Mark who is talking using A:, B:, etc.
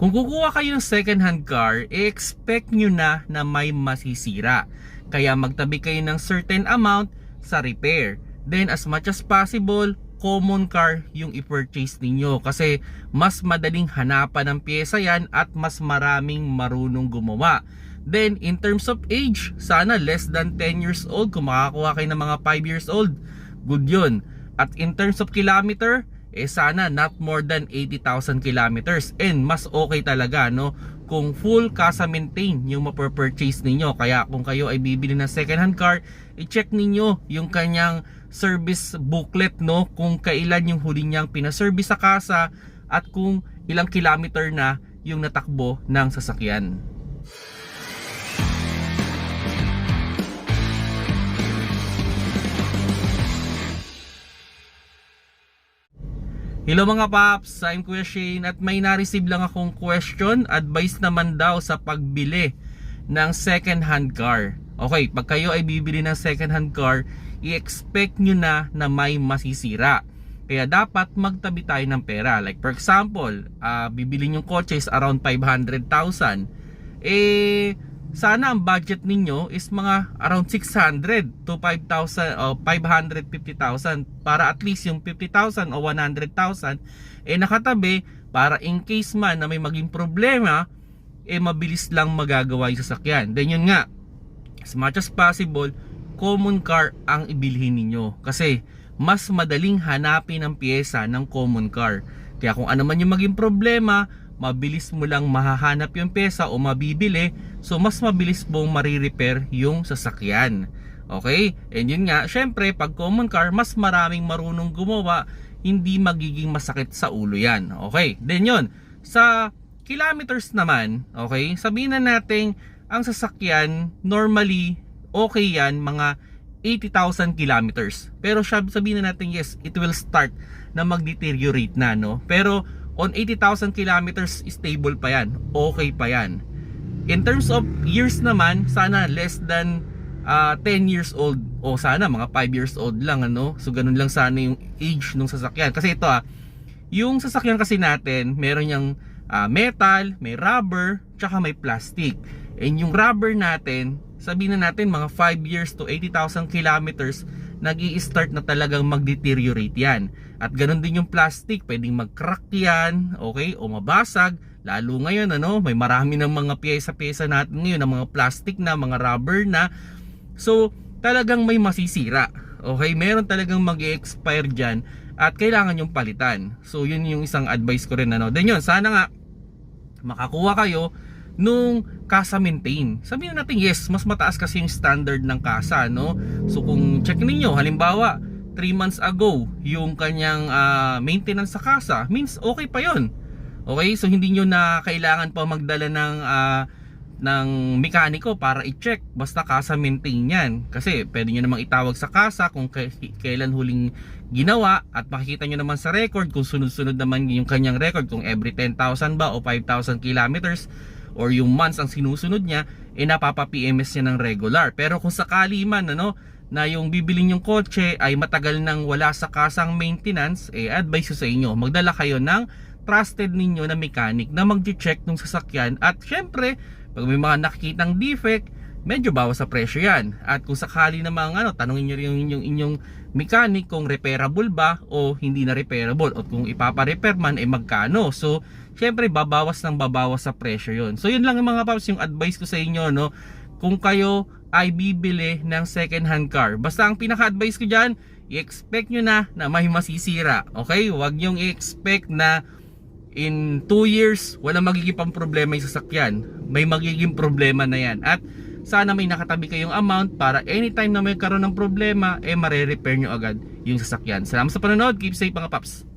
A: Kung kukuha kayo ng second hand car, i-expect nyo na na may masisira. Kaya magtabi kayo ng certain amount sa repair. Then as much as possible, common car yung i-purchase ninyo kasi mas madaling hanapan ng pyesa yan at mas maraming marunong gumawa. Then in terms of age, sana less than 10 years old kung makakuha kayo ng mga 5 years old. Good yun. At in terms of kilometer, eh sana not more than 80,000 kilometers. And mas okay talaga no? Kung full casa maintain yung mapurchase ninyo. Kaya kung kayo ay bibili ng second hand car i-check ninyo yung kanyang service booklet no? Kung kailan yung huli niyang pinaservice sa casa at kung ilang kilometer na yung natakbo ng sasakyan Hello mga paps, I'm Kuya Shane at may na-receive lang akong question, advice naman daw sa pagbili ng second hand car. Okay, pag kayo ay bibili ng second hand car, i-expect nyo na na may masisira. Kaya dapat magtabi tayo ng pera. Like for example, ah, bibili yung kotse is around 500,000. Eh, sana ang budget ninyo is mga around 600 to 5,000 o 550,000 para at least yung 50,000 o 100,000 eh nakatabi para in case man na may maging problema eh mabilis lang magagawa yung sasakyan. Then yun nga, as much as possible, common car ang ibilhin ninyo kasi mas madaling hanapin ang pyesa ng common car. Kaya kung ano man yung maging problema, mabilis mo lang mahahanap yung pyesa o mabibili so mas mabilis mong marirepair yung sasakyan. Okay? And yun nga, syempre pag common car, mas maraming marunong gumawa, hindi magiging masakit sa ulo yan. Okay? Then yun, sa kilometers naman, okay, sabihin na natin ang sasakyan normally okay yan mga 80,000 kilometers. Pero sab- sabihin na natin yes, it will start na mag-deteriorate na no. Pero on 80,000 kilometers stable pa yan. Okay pa yan. In terms of years naman, sana less than ah, 10 years old o sana mga 5 years old lang ano. So ganun lang sana yung age ng sasakyan. Kasi ito ah, yung sasakyan kasi natin, meron yung ah, metal, may rubber, tsaka may plastic. And yung rubber natin, sabihin na natin mga 5 years to 80,000 kilometers, nag start na talagang mag-deteriorate yan. At ganun din yung plastic, pwedeng mag-crack yan, okay, o mabasag. Lalo ngayon, ano, may marami ng mga pyesa-pyesa natin ngayon, ng mga plastic na, mga rubber na. So, talagang may masisira. Okay, meron talagang mag-expire dyan at kailangan yung palitan. So, yun yung isang advice ko rin. Ano. Then yun, sana nga makakuha kayo nung casa maintain. Sabihin natin yes, mas mataas kasi yung standard ng casa, no? So kung check ninyo, halimbawa 3 months ago yung kanyang ah, maintenance sa casa, means okay pa 'yon. Okay? So hindi nyo na kailangan pa magdala ng ah, ng mekaniko para i-check basta casa maintain yan kasi pwede nyo namang itawag sa casa kung kailan huling ginawa at makikita nyo naman sa record kung sunod-sunod naman yung kanyang record kung every 10,000 ba o 5,000 kilometers or yung months ang sinusunod niya eh napapa-PMS niya ng regular. Pero kung sakali man ano na yung bibiling yung kotse ay matagal nang wala sa kasang maintenance eh advice ko sa inyo magdala kayo ng trusted ninyo na mechanic na mag-check ng sasakyan. At syempre pag may mga nakikitang defect medyo bawas sa presyo yan. At kung sakali namang ano tanongin nyo rin yung inyong, inyong mechanic kung repairable ba o hindi na repairable. At kung ipapa-repair man ay magkano? So syempre babawas ng babawas sa presyo yon so yun lang yung mga paps yung advice ko sa inyo no? Kung kayo ay bibili ng second hand car. Basta ang pinaka-advice ko dyan i-expect nyo na na may masisira. Okay? Wag nyong i-expect na in 2 years wala magiging pang problema yung sasakyan. May magiging problema na yan. At sana may nakatabi kayong amount para anytime na may karoon ng problema eh mare-repair nyo agad yung sasakyan. Salamat sa panonood. Keep safe mga paps